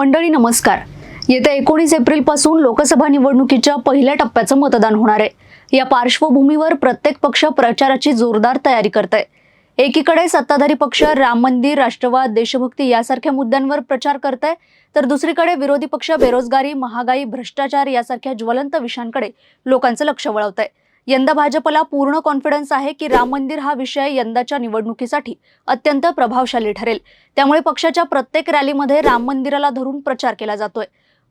मंडळी नमस्कार. येत्या एकोणीस एप्रिलपासून लोकसभा निवडणुकीच्या पहिल्या टप्प्याचं मतदान होणार आहे. या पार्श्वभूमीवर प्रत्येक पक्ष प्रचाराची जोरदार तयारी करत आहे एकीकडे सत्ताधारी पक्ष राम मंदिर राष्ट्रवाद देशभक्ती यासारख्या मुद्द्यांवर प्रचार करत आहे तर दुसरीकडे विरोधी पक्ष बेरोजगारी महागाई भ्रष्टाचार यासारख्या ज्वलंत विषयांकडे लोकांचं लक्ष वळवत आहे यंदा भाजपला पूर्ण कॉन्फिडन्स आहे की राम मंदिर हा विषय यंदाच्या निवडणुकीसाठी अत्यंत प्रभावशाली ठरेल. त्यामुळे पक्षाच्या प्रत्येक रॅलीमध्ये राम मंदिराला धरून प्रचार केला जातोय.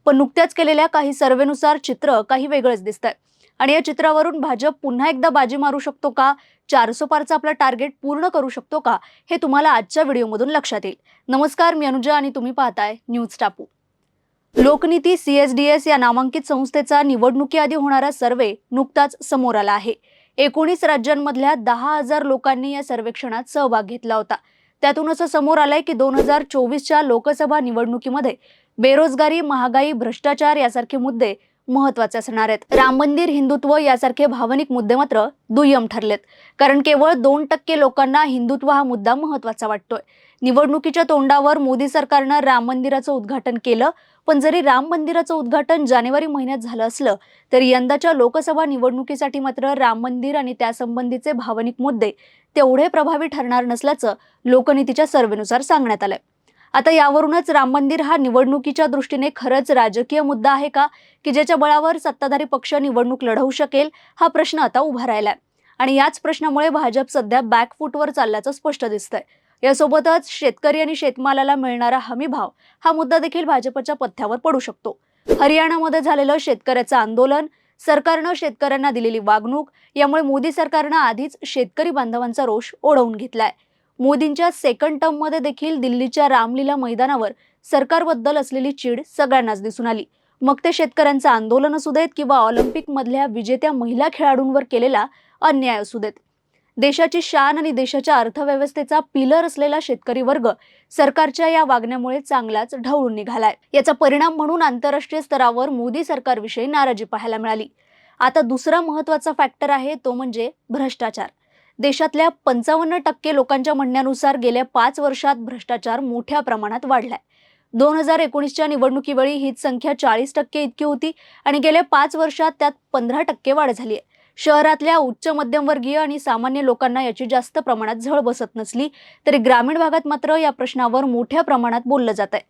पण नुकत्याच केलेल्या काही सर्वेनुसार चित्र काही वेगळंच दिसत आहे आणि या चित्रावरून भाजप पुन्हा एकदा बाजी मारू शकतो का? चारसो पारचं आपलं टार्गेट पूर्ण करू शकतो का? हे तुम्हाला आजच्या व्हिडिओमधून लक्षात येईल. नमस्कार मी अनुजा आणि तुम्ही पाहताय न्यूज टापू. लोकनीती सीएसडीएस या नामांकित संस्थेचा निवडणुकीआधी होणारा सर्वे नुकताच समोर आला आहे. एकोणीस राज्यांमधल्या दहा हजार लोकांनी या सर्वेक्षणात सहभाग घेतला होता. त्यातून असं समोर आलंय की दोन हजार चोवीसच्या लोकसभा निवडणुकीमध्ये बेरोजगारी महागाई भ्रष्टाचार यासारखे मुद्दे महत्त्वाचे असणार आहेत. राम मंदिर हिंदुत्व यासारखे भावनिक मुद्दे मात्र दुय्यम ठरलेत. कारण केवळ दोन टक्के लोकांना हिंदुत्व हा मुद्दा महत्त्वाचा वाटतोय. निवडणुकीच्या तोंडावर मोदी सरकारनं राम मंदिराचं उद्घाटन केलं. पण जरी राम मंदिराचं उद्घाटन जानेवारी महिन्यात झालं असलं तरी यंदाच्या लोकसभा निवडणुकीसाठी मात्र राम मंदिर आणि त्यासंबंधीचे भावनिक मुद्दे तेवढे प्रभावी ठरणार नसल्याचं लोकनीतीच्या सर्वेनुसार सांगण्यात आलंय. आता यावरूनच राम मंदिर हा निवडणुकीच्या दृष्टीने खरंच राजकीय मुद्दा आहे का? की ज्याच्या बळावर सत्ताधारी पक्ष निवडणूक लढवू शकेल? हा प्रश्न आता उभा राहिलाय. आणि याच प्रश्नामुळे भाजप सध्या बॅकफूटवर चालल्याचं स्पष्ट दिसतंय. यासोबतच शेतकरी आणि शेतमालाला मिळणारा हमी भाव हा मुद्दा देखील भाजपच्या पथ्यावर पडू शकतो. हरियाणामध्ये झालेलं शेतकऱ्याचं आंदोलन सरकारनं शेतकऱ्यांना दिलेली वागणूक यामुळे मोदी सरकारनं आधीच शेतकरी बांधवांचा रोष ओढवून घेतलाय. मोदींच्या सेकंड टर्ममध्ये देखील दिल्लीच्या रामलीला मैदानावर सरकारबद्दल असलेली चीड सगळ्यांनाच दिसून आली. मग ते शेतकऱ्यांचं आंदोलन असू देत किंवा ऑलिम्पिकमधल्या विजेत्या महिला खेळाडूंवर केलेला अन्याय असू देत. देशाची शान आणि देशाच्या अर्थव्यवस्थेचा पिलर असलेला शेतकरी वर्ग सरकारच्या या वागण्यामुळे चांगलाच ढवळून निघालाय. याचा परिणाम म्हणून आंतरराष्ट्रीय स्तरावर मोदी सरकारविषयी नाराजी पाहायला मिळाली. आता दुसरा महत्त्वाचा फॅक्टर आहे तो म्हणजे भ्रष्टाचार. देशातल्या पंचावन्न टक्के लोकांच्या म्हणण्यानुसार गेल्या पाच वर्षात भ्रष्टाचार मोठ्या प्रमाणात वाढलाय. दोन हजार एकोणीसच्या निवडणुकीवेळी हीच संख्या चाळीस टक्के इतकी होती आणि गेल्या पाच वर्षात त्यात पंधरा टक्के वाढ झाली आहे शहरातल्या उच्च मध्यमवर्गीय आणि सामान्य लोकांना याची जास्त प्रमाणात झळ बसत नसली तरी ग्रामीण भागात मात्र या प्रश्नावर मोठ्या प्रमाणात बोललं जात आहे.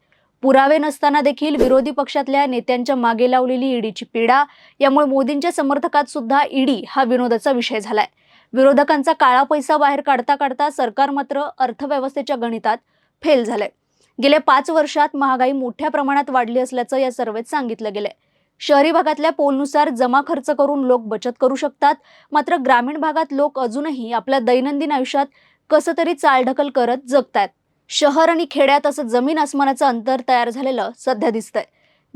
पुरावे नसताना देखील विरोधी पक्षातल्या नेत्यांच्या मागे लावलेली ईडीची पीडा यामुळे मोदींच्या समर्थकात सुद्धा ईडी हा विनोदाचा विषय झालाय. विरोधकांचा काळा पैसा बाहेर काढता काढता सरकार मात्र अर्थव्यवस्थेच्या गणितात फेल झालंय. गेल्या पाच वर्षात महागाई मोठ्या प्रमाणात वाढली असल्याचं या सर्वेत सांगितलं गेलंय. शहरी भागातल्या पोलनुसार जमा खर्च करून लोक बचत करू शकतात. मात्र ग्रामीण भागात लोक अजूनही आपल्या दैनंदिन आयुष्यात कसं तरी चालढकल करत जगतायत. शहर आणि खेड्यात असं जमीन आसमानाचं अंतर तयार झालेलं सध्या दिसतंय.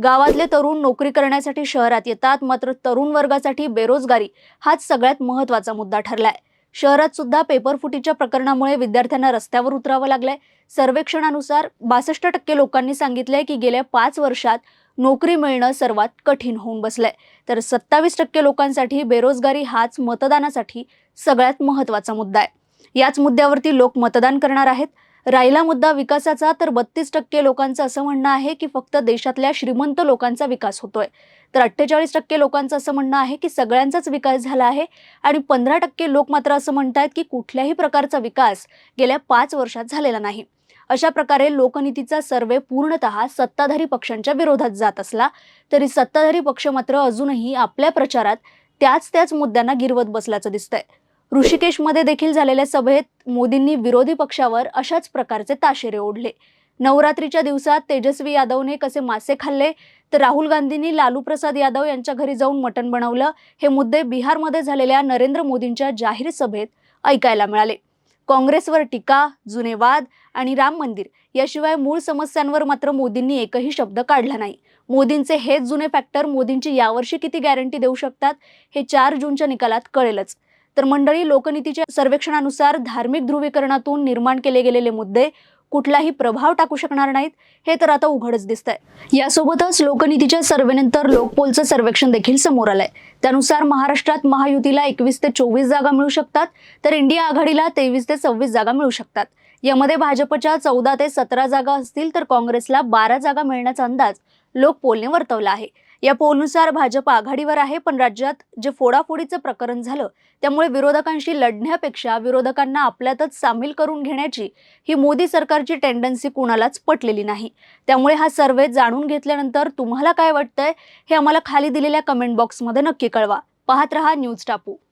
गावातले तरुण नोकरी करण्यासाठी शहरात येतात मात्र तरुण वर्गासाठी बेरोजगारी हाच सगळ्यात महत्त्वाचा मुद्दा ठरलाय. शहरात सुद्धा पेपर फुटीच्या प्रकरणामुळे विद्यार्थ्यांना रस्त्यावर उतरावं लागलंय. सर्वेक्षणानुसार बासष्ट टक्के लोकांनी सांगितलंय की गेल्या पाच वर्षात नोकरी मिळणं सर्वात कठीण होऊन बसलंय. तर सत्तावीस टक्के लोकांसाठी बेरोजगारी हाच मतदानासाठी सगळ्यात महत्त्वाचा मुद्दा आहे. याच मुद्द्यावरती लोक मतदान करणार आहेत. राहिला मुद्दा विकासाचा तर बत्तीस टक्के लोकांचं असं म्हणणं आहे की फक्त देशातल्या श्रीमंत लोकांचा विकास होतोय. तर अठ्ठेचाळीस टक्के लोकांचं असं म्हणणं आहे की सगळ्यांचाच विकास झाला आहे आणि पंधरा टक्के लोक मात्र असं म्हणतायत की कुठल्याही प्रकारचा विकास गेल्या पाच वर्षात झालेला नाही. अशा प्रकारे लोकनीतीचा सर्वे पूर्णतः सत्ताधारी पक्षांच्या विरोधात जात असला तरी सत्ताधारी पक्ष मात्र अजूनही आपल्या प्रचारात त्याच त्याच मुद्द्यांना गिरवत बसल्याचं दिसतंय. ऋषिकेशमध्ये देखील झालेल्या सभेत मोदींनी विरोधी पक्षावर अशाच प्रकारचे ताशेरे ओढले. नवरात्रीच्या दिवसात तेजस्वी यादवने कसे मासे खाल्ले तर राहुल गांधींनी लालू प्रसाद यादव यांच्या घरी जाऊन मटण बनवलं हे मुद्दे बिहारमध्ये झालेल्या नरेंद्र मोदींच्या जाहीर सभेत ऐकायला मिळाले. काँग्रेसवर टीका जुने वाद आणि राम मंदिर याशिवाय मूळ समस्यांवर मात्र मोदींनी एकही शब्द काढला नाही. मोदींचे हेच जुने फॅक्टर मोदींची यावर्षी किती गॅरंटी देऊ शकतात हे चार जूनच्या निकालात कळेलच. तर मंडळी लोकनीतीच्या सर्वेक्षणानुसार धार्मिक ध्रुवीकरणातून निर्माण केले गेलेले मुद्दे कुठलाही प्रभाव टाकू शकणार नाहीत हे तर आता उघडच दिसतंय. यासोबतच लोकनीतीच्या सर्व्हेनंतर लोकपोलचं सर्वेक्षण देखील समोर आलंय. त्यानुसार महाराष्ट्रात महायुतीला एकवीस ते चोवीस जागा मिळू शकतात तर इंडिया आघाडीला तेवीस ते सव्वीस जागा मिळू शकतात. यामध्ये भाजपच्या चौदा ते सतरा जागा असतील तर काँग्रेसला बारा जागा मिळण्याचा अंदाज लोकपोलने वर्तवला आहे. या पोलनुसार भाजप आघाडीवर आहे पण राज्यात जे फोडाफोडीचं प्रकरण झालं त्यामुळे विरोधकांशी लढण्यापेक्षा विरोधकांना आपल्यातच सामील करून घेण्याची ही मोदी सरकारची टेंडन्सी कुणालाच पटलेली नाही. त्यामुळे हा सर्वे जाणून घेतल्यानंतर तुम्हाला काय वाटतंय हे आम्हाला खाली दिलेल्या कमेंट बॉक्समध्ये नक्की कळवा. पाहत रहा न्यूज टापू.